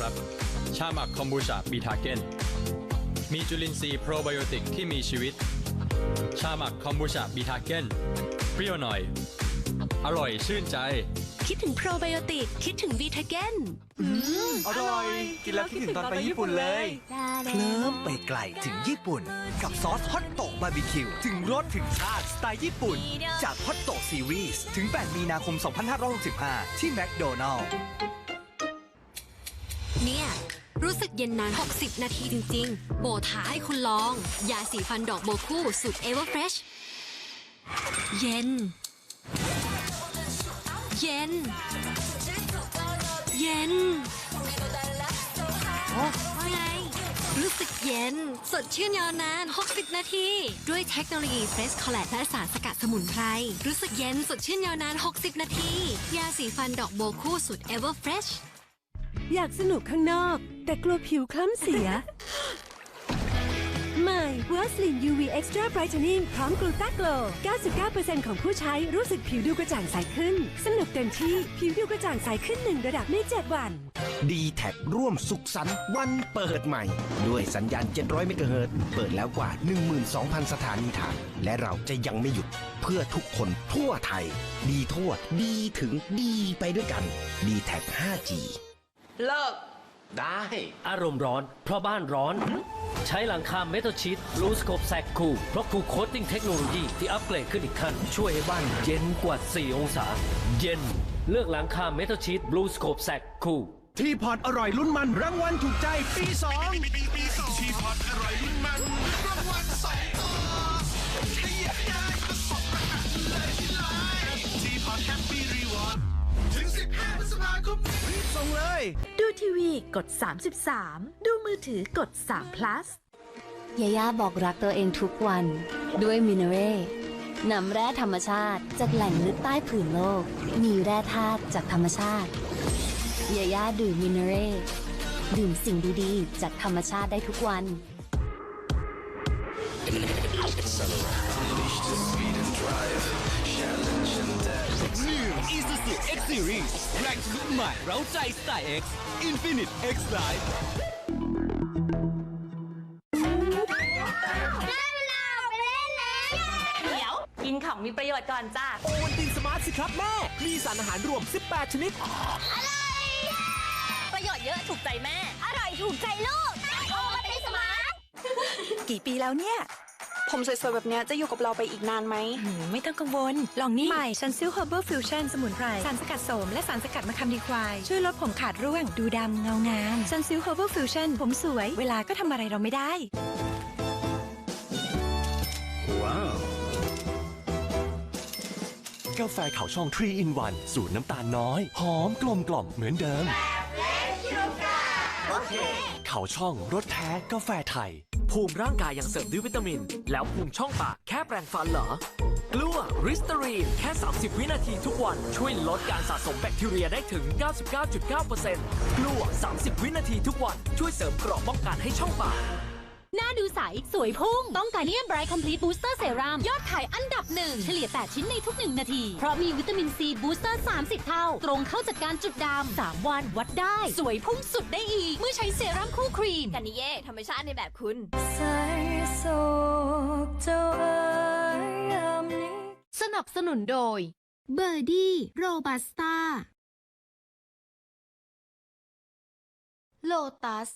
ครับ ชาหมักคอมบูชาบีทาเกนมีจุลินทรีย์โปรไบโอติกที่มีชีวิต ชาหมักคอมบูชาบีทาเกนเปรี้ยวหน่อย อร่อยชื่นใจ คิดถึงโปรไบโอติก คิดถึงวีทาเกนอร่อย กินแล้วคิดถึงตอนไปญี่ปุ่นเลย เคลิ้มไปไกลถึงญี่ปุ่น กับซอสฮอตโตะบาร์บีคิว ถึงรสถึงชาติสไตล์ญี่ปุ่น จากฮอตโตะซีรีส์ถึง 8 มีนาคม 2565 ที่แมคโดนัลล์ เนี่ย รู้สึกเย็นนาน 60 นาทีจริง ๆ โบท้าให้คุณลอง ยาสีฟันดอกโบคู่สูตรเอเวอร์เฟรชเย็น เย็น เย็น โอ้ว่าไง รู้สึกเย็น สดชื่นยาวนาน 60 นาที ด้วยเทคโนโลยีเฟสคอลเลตและสารสกัดสมุนไพร รู้สึกเย็น สดชื่นยาวนาน 60 นาที ยาสีฟันดอกโบคู่สูตรเอเวอร์เฟรช อยากสนุกข้างนอก แต่กลัวผิวคล้ำเสีย ใหม่ w a s l i n UV Extra Brightening พร้อมกลูตาโกล 99%ของผู้ใช้รู้สึกผิวดูกระจ่างใสขึ้น สนุกเต็มที่ ผิวดูกระจ่างใสขึ้นหนึ่งระดับใน7วัน ดีแท็ร่วมสุขสันต์วันเปิดใหม่ ด้วยสัญญาณ 700 เมกะเฮิรตซ์เปิดแล้วกว่า 12,000 สถานีทาง และเราจะยังไม่หยุด เพื่อทุกคนทั่วไทย ดีทั่ว ดีถึงดีไปด้วยกันดีแท็ 5G เลิก ได้ อารมณ์ร้อน เพราะบ้านร้อน ใช้หลังคาเมทัลชีตรูสโคปแซกคูเพราะคูโคตติ้งเทคโนโลยีที่อัปเกรดขึ้นอีกขั้น ช่วยให้บ้านเย็นกว่า 4 องศา เย็น เลือกหลังคาเมทัลชีตบลูสโคปแซกคูที่พอร์ตอร่อยลุ้นมันรางวัลถูกใจปี2ส่ง เลย ดูทีวีกด 33 ดูมือถือกด3 plus ยาย่าบอกรักตัวเองทุกวัน ด้วยมินเร่นำแร่ธรรมชาติจากแหล่งลึกใต้ผืนโลก มีแร่ธาตุจากธรรมชาติยาย่าดื่มมินเร่ดื่มสิ่งดีๆ จากธรรมชาติได้ทุกวัน New Isuzu X Series แรงทะลุใหม่เร้าใจสไตล์ X Infinite X Life เดี๋ยว กินของมีประโยชน์ก่อนจ้า โอวันตินสมาร์ทสิครับแม่ มีสารอาหารรวม 18 ชนิดประโยชน์เยอะถูกใจแม่ อร่อยถูกใจลูกโอ้มาเป็นสมาร์ท กี่ปีแล้วเนี่ย ผมสวยๆ แบบเนี้ยจะอยู่กับเราไปอีกนานไหมไม่ต้องกังวล ลองนี่ใหม่ซันซิล Herbal Fusion สมุนไพร สารสกัดโสมและสารสกัดมะขามดีควาย ช่วยลดผมขาดร่วง ดูดำเงางามซันซิล Herbal Fusion ผมสวย เวลาก็ทำอะไรเราไม่ได้กาแฟขาวช่อง 3 in 1 สูตรน้ำตาลน้อย หอมกลมกล่อมเหมือนเดิมเขาช่องรสแท้กาแฟไทย ภูมิร่างกายยังเสริมด้วยวิตามิน แล้วภูมิช่องปากแค่แปรงฟันเหรอกลัวริสเตอรีนแค่ 30 วินาทีทุกวัน ช่วยลดการสะสมแบคทีเรียได้ถึง 99.9%กลัว 30 วินาทีทุกวัน ช่วยเสริมเกราะป้องกันให้ช่องปาก หน้าดูใส สวยพุ่ง ต้องการเนียมไบรท์คอมพลีทบูสเตอร์เซรั่มยอดขายอันดับหนึ่งเฉลี่ย 8 ชิ้นในทุก 1 นาที เพราะมีวิตามินซีบูสเตอร์30 เท่า ตรงเข้าจัดการจุดดำ3วันวัดได้ สวยพุ่งสุดได้อีก เมื่อใช้เซรั่มคู่ครีมกันนิเย่ธรรมชาติในแบบคุณสนับสนุนโดยเบอร์ดี้โรบัสต้าโลตัส